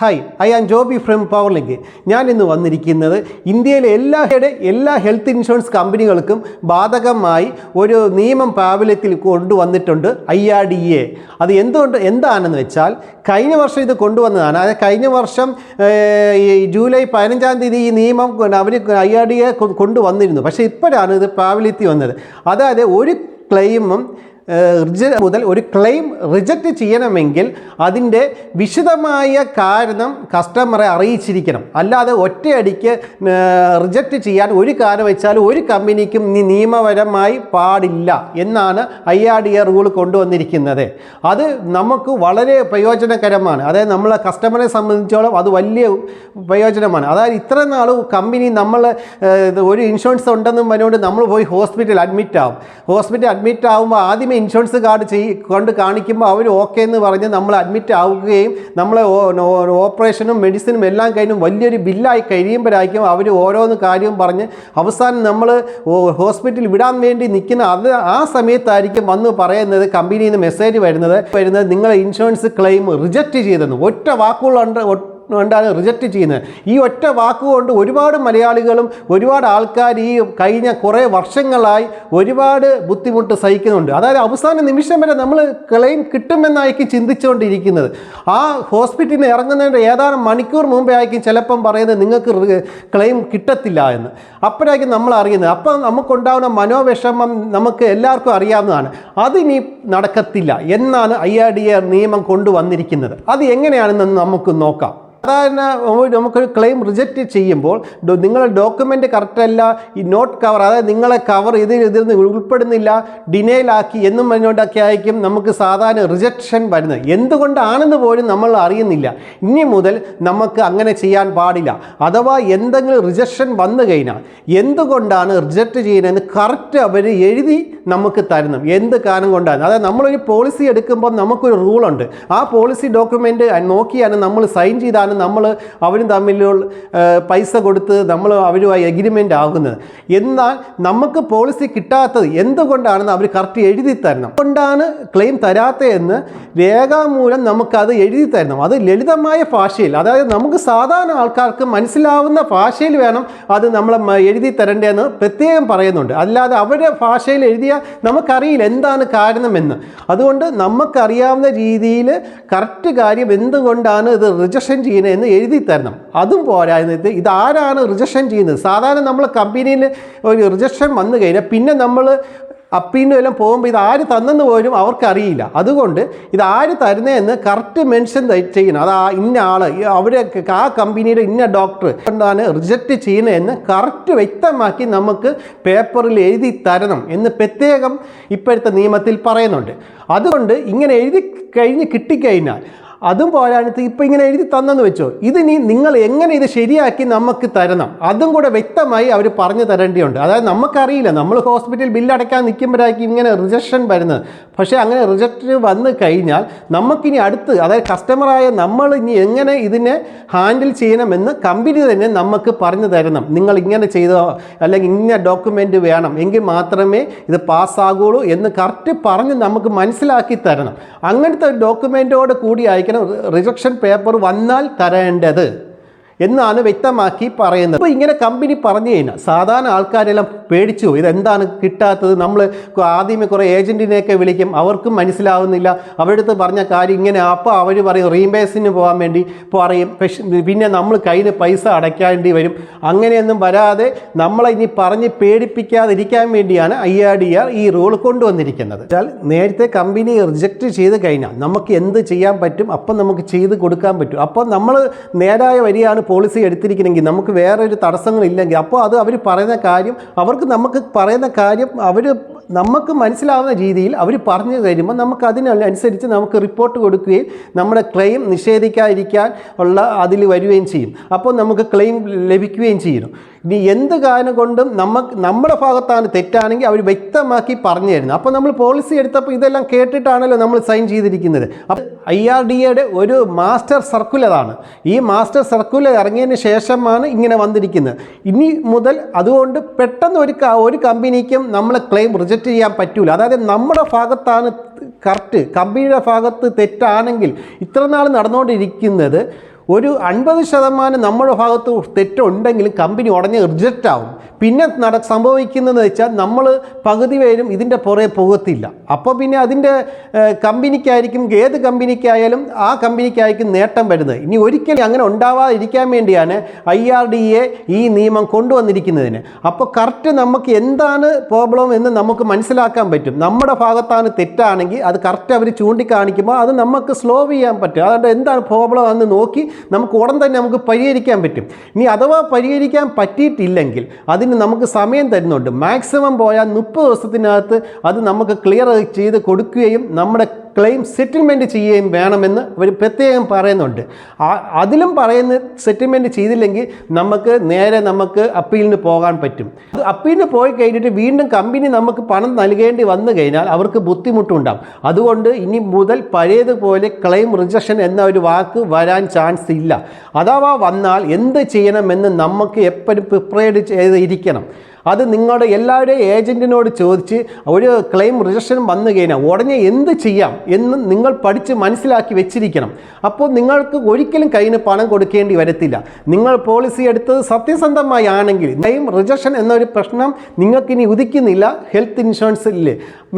Hi I am Joby from Power Link ഞാൻ ഇന്ന് വന്നിരിക്കുന്നത് ഇന്ത്യയിലെ എല്ലാ എല്ലാ ഹെൽത്ത് ഇൻഷുറൻസ് കമ്പനികൾക്കും ബാധകമായി ഒരു നിയമം പ്രാബല്യത്തിൽ കൊണ്ടുവന്നിട്ടുണ്ട് ഐ ആർ ഡി എ. അത് എന്തുകൊണ്ട് എന്താണെന്ന് വെച്ചാൽ കഴിഞ്ഞ വർഷം ഇത് കൊണ്ടുവന്നതാണ്. അതായത് കഴിഞ്ഞ വർഷം ഈ ജൂലൈ പതിനഞ്ചാം തീയതി ഈ നിയമം അവർ ഐ ആർ ഡി എ കൊണ്ടുവന്നിരുന്നു. പക്ഷേ ഇപ്പോഴാണ് ഇത് പ്രാബല്യത്തിൽ വന്നത്. അതായത് ഒരു ക്ലെയിമും മുതൽ ഒരു ക്ലെയിം റിജക്റ്റ് ചെയ്യണമെങ്കിൽ അതിന്റെ വിശദമായ കാരണം കസ്റ്റമറെ അറിയിച്ചിരിക്കണം. അല്ലാതെ ഒറ്റയടിക്ക് റിജക്റ്റ് ചെയ്യാൻ ഒരു കാരണം വെച്ചാൽ ഒരു കമ്പനിക്കും നിയമപരമായി പാടില്ല എന്നാണ് I R D A rule കൊണ്ടുവന്നിരിക്കുന്നത്. അത് നമുക്ക് വളരെ പ്രയോജനകരമാണ്. അതായത് നമ്മളെ കസ്റ്റമറെ സംബന്ധിച്ചോളം അത് വലിയ പ്രയോജനമാണ്. അതായത് ഇത്ര നാൾ കമ്പനി നമ്മൾ ഒരു ഇൻഷുറൻസ് ഉണ്ടെന്നും പറഞ്ഞുകൊണ്ട് നമ്മൾ പോയി ഹോസ്പിറ്റൽ അഡ്മിറ്റ് ആവും. ഹോസ്പിറ്റൽ അഡ്മിറ്റ് ആകുമ്പോൾ ആദ്യമേ ഇൻഷുറൻസ് കാർഡ് ചെയ് കൊണ്ട് കാണിക്കുമ്പോൾ അവർ ഓക്കെ എന്ന് പറഞ്ഞ് നമ്മൾ അഡ്മിറ്റ് ആവുകയും നമ്മളെ ഓപ്പറേഷനും മെഡിസിനും എല്ലാം കഴിഞ്ഞും വലിയൊരു ബില്ലായി കഴിയുമ്പോഴായിരിക്കും അവർ ഓരോന്ന് കാര്യവും പറഞ്ഞ് അവസാനം നമ്മൾ ഹോസ്പിറ്റലിൽ വിടാൻ വേണ്ടി നിൽക്കുന്ന അത് ആ സമയത്തായിരിക്കും വന്ന് പറയുന്നത് കമ്പനിയിൽ നിന്ന് മെസ്സേജ് വരുന്നത്. വരുന്നത് നിങ്ങളെ ഇൻഷുറൻസ് ക്ലെയിം റിജക്റ്റ് ചെയ്തെന്ന്. ഒറ്റ വാക്കുകളുണ്ട് കൊണ്ടാണ് റിജക്റ്റ് ചെയ്യുന്നത്. ഈ ഒറ്റ വാക്കുകൊണ്ട് ഒരുപാട് മലയാളികളും ഒരുപാട് ആൾക്കാർ ഈ കഴിഞ്ഞ കുറേ വർഷങ്ങളായി ഒരുപാട് ബുദ്ധിമുട്ട് സഹിക്കുന്നുണ്ട്. അതായത് അവസാന നിമിഷം വരെ നമ്മൾ ക്ലെയിം കിട്ടുമെന്നായിരിക്കും ചിന്തിച്ചുകൊണ്ടിരിക്കുന്നത്. ആ ഹോസ്പിറ്റലിൽ ഇറങ്ങുന്നതിന്റെ ഏതാനും മണിക്കൂർ മുമ്പേ ആയിരിക്കും ചിലപ്പം പറയുന്നത് നിങ്ങൾക്ക് ക്ലെയിം കിട്ടത്തില്ല എന്ന്. അപ്പോഴായിരിക്കും നമ്മൾ അറിയുന്നത്. അപ്പം നമുക്കുണ്ടാകുന്ന മനോവിഷമം നമുക്ക് എല്ലാവർക്കും അറിയാവുന്നതാണ്. അതിനി നടക്കത്തില്ല എന്നാണ് ഐ ആർ ഡി എ നിയമം കൊണ്ടുവന്നിരിക്കുന്നത്. അത് എങ്ങനെയാണെന്ന് നമുക്ക് നോക്കാം. സാധാരണ നമുക്കൊരു ക്ലെയിം റിജക്റ്റ് ചെയ്യുമ്പോൾ നിങ്ങളുടെ ഡോക്യുമെന്റ് കറക്റ്റ് അല്ല ഈ നോട്ട് കവർ അതായത് നിങ്ങളെ കവർ ഇതിൽ ഇതിൽ നിന്ന് ഉൾപ്പെടുന്നില്ല ഡിനേലാക്കി എന്നും പറഞ്ഞുകൊണ്ടൊക്കെ ആയിരിക്കും നമുക്ക് സാധാരണ റിജക്ഷൻ വരുന്നത്. എന്തുകൊണ്ടാണെന്ന് പോലും നമ്മൾ അറിയുന്നില്ല. ഇനി മുതൽ നമുക്ക് അങ്ങനെ ചെയ്യാൻ പാടില്ല. അഥവാ എന്തെങ്കിലും റിജക്ഷൻ വന്നു കഴിഞ്ഞാൽ എന്തുകൊണ്ടാണ് റിജക്റ്റ് ചെയ്യുന്നതെന്ന് കറക്റ്റ് അവർ എഴുതി നമുക്ക് തരണം എന്ത് കാരണം കൊണ്ടാണ്? അതായത് നമ്മളൊരു പോളിസി എടുക്കുമ്പോൾ നമുക്കൊരു റൂളുണ്ട് ആ പോളിസി ഡോക്യുമെന്റ് നോക്കിയാണ് നമ്മൾ സൈൻ ചെയ്താണ് നമ്മൾ അവരും തമ്മിലുള്ള പൈസ കൊടുത്ത് നമ്മൾ അവരുമായി എഗ്രിമെന്റ് ആകുന്നത് എന്നാൽ നമുക്ക് പോളിസി കിട്ടാത്തത് എന്തുകൊണ്ടാണെന്ന് അവർ കറക്റ്റ് എഴുതി തരണം. കൊണ്ടാണ് ക്ലെയിം തരാത്തതെന്ന് രേഖാമൂലം നമുക്കത് എഴുതി തരണം. അത് ലളിതമായ ഭാഷയിൽ അതായത് നമുക്ക് സാധാരണ ആൾക്കാർക്ക് മനസ്സിലാവുന്ന ഭാഷയിൽ വേണം അത് നമ്മൾ എഴുതി തരേണ്ടതെന്ന് പ്രത്യേകം പറയുന്നുണ്ട്. അല്ലാതെ അവരുടെ ഭാഷയിൽ എഴുതിയാൽ നമുക്കറിയില്ല എന്താണ് കാരണമെന്ന്. അതുകൊണ്ട് നമുക്കറിയാവുന്ന രീതിയിൽ കറക്റ്റ് കാര്യം എന്തുകൊണ്ടാണ് ഇത് റിജക്ഷൻ ചെയ്യുന്നതെന്ന് എഴുതി തരണം. അതും പോരാ ഇത് ഇതാരാണ് റിജക്ഷൻ ചെയ്യുന്നത്? സാധാരണ നമ്മൾ കമ്പനിയിൽ ഒരു റിജക്ഷൻ വന്നു കഴിഞ്ഞാൽ പിന്നെ നമ്മൾ അപ്പീനും എല്ലാം പോകുമ്പോൾ ഇത് ആര് തന്നെന്ന് പോലും അവർക്കറിയില്ല. അതുകൊണ്ട് ഇത് ആര് തരുന്നതെന്ന് കറക്റ്റ് മെൻഷൻ ചെയ്യണം. അത് ആ ഇന്ന ആൾ അവിടെ ആ കമ്പനിയുടെ ഇന്ന ഡോക്ടർ കൊണ്ടാണ് റിജക്റ്റ് ചെയ്യുന്നതെന്ന് കറക്റ്റ് വ്യക്തമാക്കി നമുക്ക് പേപ്പറിൽ എഴുതി തരണം എന്ന് പ്രത്യേകം ഇപ്പോഴത്തെ നിയമത്തിൽ പറയുന്നുണ്ട്. അതുകൊണ്ട് ഇങ്ങനെ എഴുതി കഴിഞ്ഞ് കിട്ടിക്കഴിഞ്ഞാൽ അതും പോരാഞ്ഞിട്ട് ഇപ്പം ഇങ്ങനെ എഴുതി തന്നെന്ന് വെച്ചോ. ഇതിനി നിങ്ങൾ എങ്ങനെ ഇത് ശരിയാക്കി നമുക്ക് തരണം? അതും കൂടെ വ്യക്തമായി അവർ പറഞ്ഞു തരേണ്ടിയുണ്ട്. അതായത് നമുക്കറിയില്ല. നമ്മൾ ഹോസ്പിറ്റൽ ബില്ല് അടയ്ക്കാൻ നിൽക്കുമ്പോഴായിരിക്കും ഇങ്ങനെ റിജക്ഷൻ വരുന്നത്. പക്ഷേ അങ്ങനെ റിജക്റ്റ് വന്നു കഴിഞ്ഞാൽ നമുക്കിനി അടുത്ത് അതായത് കസ്റ്റമറായ നമ്മൾ ഇനി എങ്ങനെ ഇതിനെ ഹാൻഡിൽ ചെയ്യണമെന്ന് കമ്പനി തന്നെ നമുക്ക് പറഞ്ഞു തരണം. നിങ്ങൾ ഇങ്ങനെ ചെയ്തോ അല്ലെങ്കിൽ ഇന്ന ഡോക്യുമെന്റ് വേണം. എങ്കിൽ മാത്രമേ ഇത് പാസ്സാകുള്ളൂ എന്ന് കറക്റ്റ് പറഞ്ഞ് നമുക്ക് മനസ്സിലാക്കി തരണം. അങ്ങനത്തെ ഡോക്യുമെന്റോട് കൂടി അയക്കണം റിജക്ഷൻ പേപ്പർ വന്നാൽ തരേണ്ടത്. എന്നാണ് വ്യക്തമാക്കി പറയുന്നത്. അപ്പോൾ ഇങ്ങനെ കമ്പനി പറഞ്ഞു കഴിഞ്ഞാൽ സാധാരണ ആൾക്കാരെല്ലാം പേടിച്ചു. ഇതെന്താണ് കിട്ടാത്തത്? നമ്മൾ ആദ്യമേ കുറേ ഏജന്റിനെയൊക്കെ വിളിക്കും. അവർക്കും മനസ്സിലാവുന്നില്ല. അവരുടെ അടുത്ത് പറഞ്ഞ കാര്യം ഇങ്ങനെ. അപ്പോൾ അവർ പറയും റീംബേഴ്സിന് പോകാൻ വേണ്ടി പറയും. പക്ഷെ പിന്നെ നമ്മൾ കയ്യിൽ പൈസ അടയ്ക്കേണ്ടി വരും. അങ്ങനെയൊന്നും വരാതെ നമ്മളെ ഇനി പറഞ്ഞ് പേടിപ്പിക്കാതിരിക്കാൻ വേണ്ടിയാണ് ഐ ആർ ഡി ആർ ഈ റൂൾ കൊണ്ടുവന്നിരിക്കുന്നത്. എന്നാൽ നേരത്തെ കമ്പനി റിജക്റ്റ് ചെയ്ത് കഴിഞ്ഞാൽ നമുക്ക് എന്ത് ചെയ്യാൻ പറ്റും? അപ്പം നമുക്ക് ചെയ്ത് കൊടുക്കാൻ പറ്റും. അപ്പം നമ്മൾ നേരായ വരിയാണ് പോളിസി എടുത്തിരിക്കണമെങ്കിൽ നമുക്ക് വേറൊരു തടസ്സങ്ങളില്ലെങ്കിൽ അപ്പോൾ അത് അവർ പറയുന്ന കാര്യം അവർക്ക് നമുക്ക് പറയുന്ന കാര്യം അവർ നമുക്ക് മനസ്സിലാവുന്ന രീതിയിൽ അവർ പറഞ്ഞു തരുമ്പോൾ നമുക്ക് അതിനനുസരിച്ച് നമുക്ക് റിപ്പോർട്ട് കൊടുക്കുകയും നമ്മുടെ ക്ലെയിം നിഷേധിക്കാതിരിക്കാൻ ഉള്ള അതിൽ വരികയും ചെയ്യും. അപ്പോൾ നമുക്ക് ക്ലെയിം ലഭിക്കുകയും ചെയ്യും ഇനി എന്ത് കാരണം കൊണ്ടും നമുക്ക് നമ്മുടെ ഭാഗത്താണ് തെറ്റാണെങ്കിൽ അവർ വ്യക്തമാക്കി പറഞ്ഞു തരുന്നത്. അപ്പോൾ നമ്മൾ പോളിസി എടുത്തപ്പോൾ ഇതെല്ലാം കേട്ടിട്ടാണല്ലോ നമ്മൾ സൈൻ ചെയ്തിരിക്കുന്നത്. അപ്പോൾ ഐ ആർ ഡി എയുടെ ഒരു മാസ്റ്റർ സർക്കുലറാണ് ഈ മാസ്റ്റർ സർക്കുലർ ഇറങ്ങിയതിന് ശേഷമാണ് ഇങ്ങനെ വന്നിരിക്കുന്നത്. ഇനി മുതൽ അതുകൊണ്ട് പെട്ടെന്ന് ഒരു ഒരു കമ്പനിക്കും നമ്മളെ ക്ലെയിം റിജക്റ്റ് ചെയ്യാൻ പറ്റൂല. അതായത് നമ്മുടെ ഭാഗത്താണ് കറക്റ്റ് കമ്പനിയുടെ ഭാഗത്ത് തെറ്റാണെങ്കിൽ ഇത്ര നാൾ നടന്നുകൊണ്ടിരിക്കുന്നത് ഒരു അൻപത് ശതമാനം നമ്മുടെ ഭാഗത്ത് തെറ്റുണ്ടെങ്കിലും കമ്പനി ഉടനെ റിജക്റ്റ് ആവും. പിന്നെ നട സംഭവിക്കുന്നതെന്ന് വെച്ചാൽ നമ്മൾ പകുതി പേരും ഇതിന്റെ പുറകെ പോകത്തില്ല. അപ്പോൾ പിന്നെ അതിന്റെ കമ്പനിക്കായിരിക്കും ഏത് കമ്പനിക്കായാലും ആ കമ്പനിക്കായിരിക്കും നേട്ടം വരുന്നത്. ഇനി ഒരിക്കലും അങ്ങനെ ഉണ്ടാവാതിരിക്കാൻ വേണ്ടിയാണ് ഐ ആർ ഡി എ ഈ നിയമം കൊണ്ടുവന്നിരിക്കുന്നതിന്. അപ്പോൾ കറക്റ്റ് നമുക്ക് എന്താണ് പ്രോബ്ലം എന്ന് നമുക്ക് മനസ്സിലാക്കാൻ പറ്റും. നമ്മുടെ ഭാഗത്താണ് തെറ്റാണെങ്കിൽ അത് കറക്റ്റ് അവർ ചൂണ്ടിക്കാണിക്കുമ്പോൾ അത് നമുക്ക് സ്ലോ ചെയ്യാൻ പറ്റും. അതുകൊണ്ട് എന്താണ് പ്രോബ്ലം എന്ന് നോക്കി നമുക്ക് ഉടൻ തന്നെ നമുക്ക് പരിഹരിക്കാൻ പറ്റും. ഇനി അഥവാ പരിഹരിക്കാൻ പറ്റിയിട്ടില്ലെങ്കിൽ അതിന് നമുക്ക് സമയം തരുന്നുണ്ട്. മാക്സിമം പോയാൽ മുപ്പത് ദിവസത്തിനകത്ത് അത് നമുക്ക് ക്ലിയർ ചെയ്ത് കൊടുക്കുകയും നമ്മുടെ ക്ലെയിം സെറ്റിൽമെന്റ് ചെയ്യുകയും വേണമെന്ന് അവർ പ്രത്യേകം പറയുന്നുണ്ട്. അതിലും പറയുന്ന സെറ്റിൽമെന്റ് ചെയ്തില്ലെങ്കിൽ നമുക്ക് നേരെ നമുക്ക് അപ്പീലിന് പോകാൻ പറ്റും. അത് അപ്പീലിന് പോയി കഴിഞ്ഞിട്ട് വീണ്ടും കമ്പനി നമുക്ക് പണം നൽകേണ്ടി വന്നു കഴിഞ്ഞാൽ അവർക്ക് ബുദ്ധിമുട്ടുണ്ടാകും അതുകൊണ്ട് ഇനി മുതൽ പഴയതുപോലെ ക്ലെയിം റിജക്ഷൻ എന്ന ഒരു വാക്ക് വരാൻ ചാൻസ് ഇല്ല. അഥവാ വന്നാൽ എന്ത് ചെയ്യണമെന്ന് നമുക്ക് എപ്പോഴും പ്രിപ്പയർഡ് ചെയ്തിരിക്കണം അത് നിങ്ങളുടെ എല്ലാവരുടെയും ഏജന്റിനോട് ചോദിച്ച് ഒരു ക്ലെയിം റിജക്ഷൻ വന്നു കഴിഞ്ഞാൽ ഉടനെ എന്ത് ചെയ്യാം എന്ന് നിങ്ങൾ പഠിച്ച് മനസ്സിലാക്കി വെച്ചിരിക്കണം. അപ്പോൾ നിങ്ങൾക്ക് ഒരിക്കലും കയ്യിൽ പണം കൊടുക്കേണ്ടി വരത്തില്ല. നിങ്ങൾ പോളിസി എടുത്തത് സത്യസന്ധമായി ആണെങ്കിൽ ക്ലെയിം റിജക്ഷൻ എന്നൊരു പ്രശ്നം നിങ്ങൾക്കിനി ഉദിക്കുന്നില്ല. ഹെൽത്ത് ഇൻഷുറൻസിൽ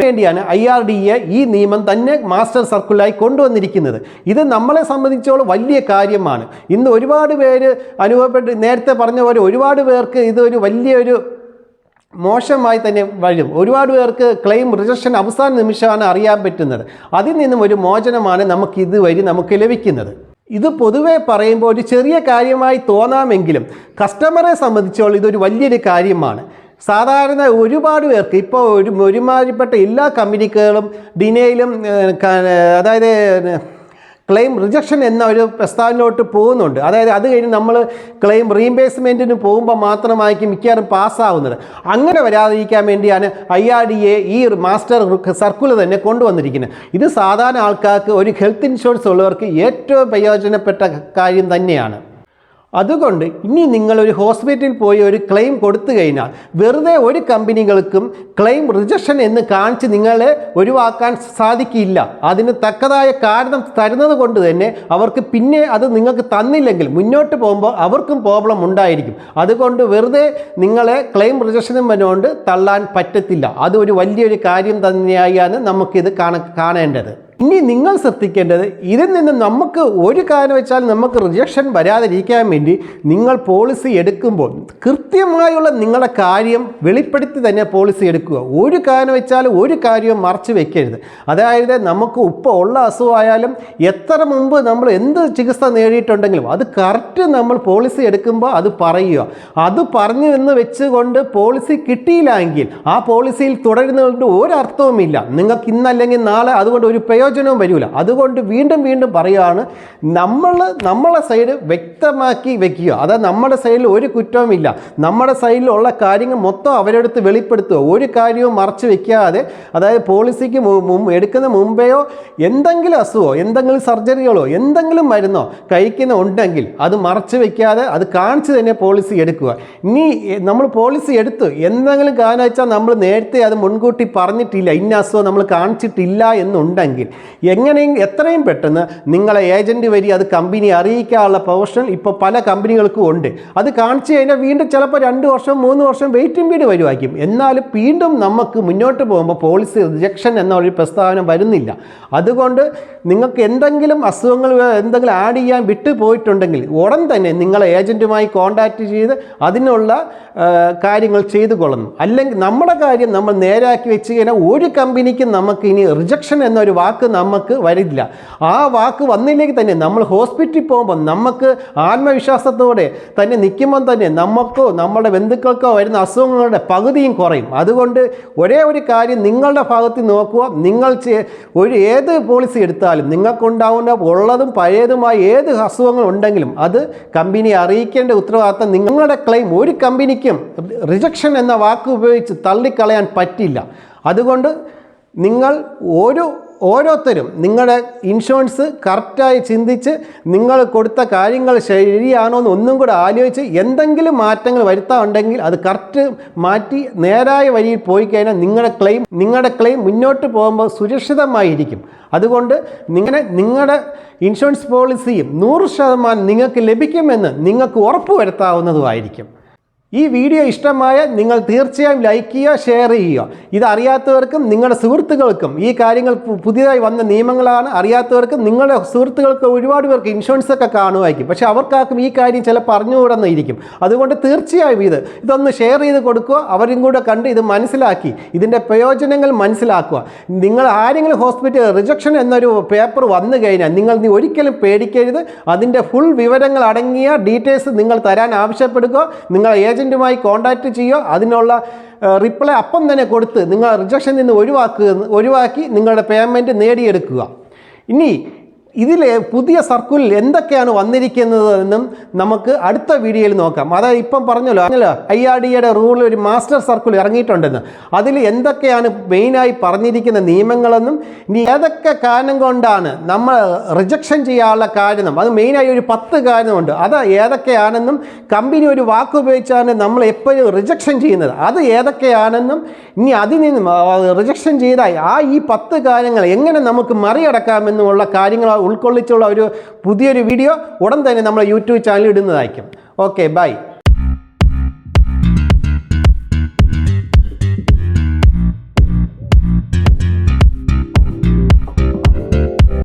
വേണ്ടിയാണ് ഐ ആർ ഡി എ ഈ നിയമം തന്നെ മാസ്റ്റർ സർക്കിളായി കൊണ്ടുവന്നിരിക്കുന്നത്. ഇത് നമ്മളെ സംബന്ധിച്ചോളം വലിയ കാര്യമാണ്. ഇന്ന് ഒരുപാട് പേര് അനുഭവപ്പെട്ട് നേരത്തെ പറഞ്ഞ പോലെ ഒരുപാട് പേർക്ക് ഇതൊരു വലിയൊരു മോശമായി തന്നെ വരും ഒരുപാട് പേർക്ക് ക്ലെയിം റിജക്ഷൻ അവസാന നിമിഷമാണ് അറിയാൻ പറ്റുന്നത്. അതിൽ നിന്നും ഒരു മോചനമാണ് നമുക്ക് ഇതുവഴി നമുക്ക് ലഭിക്കുന്നത്. ഇത് പൊതുവെ പറയുമ്പോൾ ഒരു ചെറിയ കാര്യമായി തോന്നാമെങ്കിലും കസ്റ്റമറെ സംബന്ധിച്ചോളം ഇതൊരു വലിയൊരു കാര്യമാണ്. സാധാരണ ഒരുപാട് പേർക്ക് ഇപ്പോൾ ഒരു ഒരുമാതിരിപ്പെട്ട എല്ലാ കമ്പനികളും ഡിനയിലും അതായത് ക്ലെയിം റിജക്ഷൻ എന്ന ഒരു പ്രസ്താവനയിലോട്ട് പോകുന്നുണ്ട്. അതായത് അത് കഴിഞ്ഞ് നമ്മൾ ക്ലെയിം റീംബേഴ്സ്മെന്റിന് പോകുമ്പോൾ മാത്രമായിരിക്കും മിക്കവാറും പാസ്സാവുന്നത്. അങ്ങനെ വരാതിരിക്കാൻ വേണ്ടിയാണ് ഐ ആർ ഡി എ ഈ മാസ്റ്റർ സർക്കുലർ തന്നെ കൊണ്ടുവന്നിരിക്കുന്നത്. ഇത് സാധാരണ ആൾക്കാർക്ക് ഒരു ഹെൽത്ത് ഇൻഷുറൻസ് ഉള്ളവർക്ക് ഏറ്റവും പ്രയോജനപ്പെട്ട കാര്യം തന്നെയാണ്. അതുകൊണ്ട് ഇനി നിങ്ങൾ ഒരു ഹോസ്പിറ്റലിൽ പോയി ഒരു ക്ലെയിം കൊടുത്തു കഴിഞ്ഞാൽ വെറുതെ ഒരു കമ്പനികൾക്കും ക്ലെയിം റിജക്ഷൻ എന്ന് കാണിച്ച് നിങ്ങളെ ഒഴിവാക്കാൻ സാധിക്കില്ല. അതിന് തക്കതായ കാരണം തരുന്നത് കൊണ്ട് തന്നെ അവർക്ക് പിന്നെ അത് നിങ്ങൾക്ക് തന്നില്ലെങ്കിൽ മുന്നോട്ട് പോകുമ്പോൾ അവർക്കും പ്രോബ്ലം ഉണ്ടായിരിക്കും. അതുകൊണ്ട് വെറുതെ നിങ്ങളെ ക്ലെയിം റിജക്ഷനും പറഞ്ഞുകൊണ്ട് തള്ളാൻ പറ്റത്തില്ല. അത് ഒരു വലിയൊരു കാര്യം തന്നെയായാണ് നമുക്കിത് കാണ കാണേണ്ടത്. ഇനി നിങ്ങൾ ശ്രദ്ധിക്കേണ്ടത് ഇതിൽ നിന്ന് നമുക്ക് ഒരു കാരണം വെച്ചാൽ നമുക്ക് റിജക്ഷൻ വരാതിരിക്കാൻ വേണ്ടി നിങ്ങൾ പോളിസി എടുക്കുമ്പോൾ കൃത്യമായുള്ള നിങ്ങളുടെ കാര്യം വെളിപ്പെടുത്തി തന്നെ പോളിസി എടുക്കുക. ഒരു കാരണം വെച്ചാൽ ഒരു കാര്യവും മറച്ചു വെക്കരുത്. അതായത് നമുക്ക് ഇപ്പോൾ ഉള്ള അസുഖമായാലും എത്ര മുമ്പ് നമ്മൾ എന്ത് ചികിത്സ നേടിയിട്ടുണ്ടെങ്കിലും അത് കറക്റ്റ് നമ്മൾ പോളിസി എടുക്കുമ്പോൾ അത് പറയുക. അത് പറഞ്ഞു എന്ന് വെച്ചുകൊണ്ട് പോളിസി കിട്ടിയില്ലെങ്കിൽ ആ പോളിസിയിൽ തുടരുന്നതുകൊണ്ട് ഒരർത്ഥവുമില്ല നിങ്ങൾക്ക് ഇന്നല്ലെങ്കിൽ നാളെ അതുകൊണ്ട് ഒരു പ്രയോജനവും വരില്ല അതുകൊണ്ട് വീണ്ടും വീണ്ടും പറയുകയാണ് നമ്മൾ നമ്മളെ സൈഡ് വ്യക്തമാക്കി വെക്കുക. അതായത് നമ്മുടെ സൈഡിൽ ഒരു കുറ്റവുമില്ല നമ്മുടെ സൈഡിലുള്ള കാര്യങ്ങൾ മൊത്തം അവരെടുത്ത് വെളിപ്പെടുത്തുക. ഒരു കാര്യവും മറച്ചു വെക്കാതെ അതായത് പോളിസിക്ക് എടുക്കുന്ന മുമ്പെയോ എന്തെങ്കിലും അസുഖമോ എന്തെങ്കിലും സർജറികളോ എന്തെങ്കിലും മരുന്നോ കഴിക്കുന്ന ഉണ്ടെങ്കിൽ അത് മറച്ചു വെക്കാതെ അത് കാണിച്ച് തന്നെ പോളിസി എടുക്കുക. ഇനി നമ്മൾ പോളിസി എടുത്തു എന്തെങ്കിലും കാരണം വെച്ചാൽ നമ്മൾ നേരത്തെ അത് മുൻകൂട്ടി പറഞ്ഞിട്ടില്ല ഇന്ന അസുഖം നമ്മൾ കാണിച്ചിട്ടില്ല എന്നുണ്ടെങ്കിൽ എങ്ങനെയും എത്രയും പെട്ടെന്ന് നിങ്ങളെ ഏജന്റ് വരി അത് കമ്പനി അറിയിക്കാനുള്ള പ്രൊഫഷണൽ ഇപ്പോൾ പല കമ്പനികൾക്കും ഉണ്ട്. അത് കാണിച്ചു കഴിഞ്ഞാൽ വീണ്ടും ചിലപ്പോൾ രണ്ട് വർഷം മൂന്ന് വർഷം വെയിറ്റിംഗ് പീരീഡ് വരുമായിരിക്കും. എന്നാലും വീണ്ടും നമുക്ക് മുന്നോട്ട് പോകുമ്പോൾ പോളിസി റിജക്ഷൻ എന്നൊരു പ്രസ്താവന വരുന്നില്ല. അതുകൊണ്ട് നിങ്ങൾക്ക് എന്തെങ്കിലും അസുഖങ്ങൾ എന്തെങ്കിലും ആഡ് ചെയ്യാൻ വിട്ടു പോയിട്ടുണ്ടെങ്കിൽ ഉടൻ തന്നെ നിങ്ങളെ ഏജന്റുമായി കോൺടാക്റ്റ് ചെയ്ത് അതിനുള്ള കാര്യങ്ങൾ ചെയ്തു കൊള്ളുന്നു അല്ലെങ്കിൽ നമ്മുടെ കാര്യം നമ്മൾ നേരാക്കി വെച്ച് കഴിഞ്ഞാൽ ഒരു കമ്പനിക്കും നമുക്ക് ഇനി റിജക്ഷൻ എന്നൊരു വാക്ക് നമുക്ക് വരില്ല. ആ വാക്ക് വന്നില്ലെങ്കിൽ തന്നെ നമ്മൾ ഹോസ്പിറ്റലിൽ പോകുമ്പോൾ നമുക്ക് ആത്മവിശ്വാസത്തോടെ തന്നെ നിൽക്കുമ്പോൾ തന്നെ നമുക്കോ നമ്മുടെ ബന്ധുക്കൾക്കോ വരുന്ന അസുഖങ്ങളുടെ പകുതിയും കുറയും. അതുകൊണ്ട് ഒരേ ഒരു കാര്യം നിങ്ങളുടെ ഭാഗത്ത് നോക്കുക. നിങ്ങൾ ഒരു ഏത് പോളിസി എടുത്താലും നിങ്ങൾക്കുണ്ടാവുന്ന ഉള്ളതും പഴയതുമായ ഏത് അസുഖങ്ങൾ ഉണ്ടെങ്കിലും അത് കമ്പനിയെ അറിയിക്കേണ്ട ഉത്തരവാദിത്തം നിങ്ങളുടെ ക്ലെയിം ഒരു കമ്പനിക്കും റിജക്ഷൻ എന്ന വാക്ക് ഉപയോഗിച്ച് തള്ളിക്കളയാൻ പറ്റില്ല. അതുകൊണ്ട് നിങ്ങൾ ഒരു ഓരോരുത്തരും നിങ്ങളുടെ ഇൻഷുറൻസ് കറക്റ്റായി ചിന്തിച്ച് നിങ്ങൾ കൊടുത്ത കാര്യങ്ങൾ ശരിയാണോ എന്ന് ഒന്നും കൂടെ ആലോചിച്ച് എന്തെങ്കിലും മാറ്റങ്ങൾ വരുത്താനുണ്ടെങ്കിൽ അത് കറക്റ്റ് മാറ്റി നേരായ വഴിയിൽ പോയി കഴിഞ്ഞാൽ നിങ്ങളുടെ ക്ലെയിം നിങ്ങളുടെ ക്ലെയിം മുന്നോട്ട് പോകുമ്പോൾ സുരക്ഷിതമായിരിക്കും. അതുകൊണ്ട് നിങ്ങളെ നിങ്ങളുടെ ഇൻഷുറൻസ് പോളിസിയും നൂറ് ശതമാനം നിങ്ങൾക്ക് ലഭിക്കുമെന്ന് നിങ്ങൾക്ക് ഉറപ്പ് വരുത്താവുന്നതുമായിരിക്കും. ഈ വീഡിയോ ഇഷ്ടമായ നിങ്ങൾ തീർച്ചയായും ലൈക്ക് ചെയ്യുക ഷെയർ ചെയ്യുക. ഇത് അറിയാത്തവർക്കും നിങ്ങളുടെ സുഹൃത്തുക്കൾക്കും ഈ കാര്യങ്ങൾ പുതിയതായി വന്ന നിയമങ്ങളാണ്. അറിയാത്തവർക്കും നിങ്ങളുടെ സുഹൃത്തുക്കൾക്ക് ഒരുപാട് പേർക്ക് ഇൻഷുറൻസ് ഒക്കെ കാണുമായിരിക്കും. പക്ഷേ അവർക്കാർക്കും ഈ കാര്യം ചില പറഞ്ഞുകൂടുന്നിരിക്കും അതുകൊണ്ട് തീർച്ചയായും ഇത് ഇതൊന്ന് ഷെയർ ചെയ്ത് കൊടുക്കുക. അവരും കൂടെ കണ്ട് ഇത് മനസ്സിലാക്കി. ഇതിന്റെ പ്രയോജനങ്ങൾ മനസ്സിലാക്കുക. നിങ്ങൾ ആരെങ്കിലും ഹോസ്പിറ്റൽ റിജക്ഷൻ എന്നൊരു പേപ്പർ വന്നു കഴിഞ്ഞാൽ നിങ്ങൾ നീ ഒരിക്കലും പേടിക്കരുത്. അതിന്റെ ഫുൾ വിവരങ്ങൾ അടങ്ങിയ ഡീറ്റെയിൽസ് നിങ്ങൾ തരാൻ ആവശ്യപ്പെടുക. നിങ്ങൾ ഏജന്റുമായി കോൺടാക്റ്റ് ചെയ്യുക അതിനുള്ള റിപ്ലൈ അപ്പം തന്നെ കൊടുത്ത് നിങ്ങൾ റിജക്ഷൻ നിന്ന് ഒഴിവാക്കുക ഒഴിവാക്കി നിങ്ങളുടെ പേയ്മെന്റ് നേടിയെടുക്കുക. ഇനി ഇതിൽ പുതിയ സർക്കിളിൽ എന്തൊക്കെയാണ് വന്നിരിക്കുന്നത് എന്നും നമുക്ക് അടുത്ത വീഡിയോയിൽ നോക്കാം. അതായത് ഇപ്പം പറഞ്ഞല്ലോ പറഞ്ഞല്ലോ ഐ ആർ ഡി എയുടെ റൂളിൽ ഒരു മാസ്റ്റർ സർക്കിൾ ഇറങ്ങിയിട്ടുണ്ടെന്ന്. അതിൽ എന്തൊക്കെയാണ് മെയിനായി പറഞ്ഞിരിക്കുന്ന നിയമങ്ങളെന്നും ഇനി ഏതൊക്കെ കാരണം കൊണ്ടാണ് നമ്മൾ റിജക്ഷൻ ചെയ്യാനുള്ള കാരണം? അത് മെയിനായി ഒരു പത്ത് കാരണമുണ്ട്. അത് ഏതൊക്കെയാണെന്നും കമ്പനി ഒരു വാക്ക് ഉപയോഗിച്ചാണ് നമ്മൾ എപ്പോഴും റിജക്ഷൻ ചെയ്യുന്നത്. അത് ഏതൊക്കെയാണെന്നും ഇനി അതിൽ നിന്നും റിജക്ഷൻ ചെയ്താൽ ആ ഈ പത്ത് കാര്യങ്ങൾ എങ്ങനെ നമുക്ക് മറികടക്കാമെന്നുമുള്ള കാര്യങ്ങൾ ഉൾക്കൊള്ളിച്ചുള്ള ഒരു പുതിയൊരു വീഡിയോ ഉടൻ തന്നെ നമ്മൾ യൂട്യൂബ് ചാനലിൽ ഇടുന്നതായിരിക്കും. Okay bye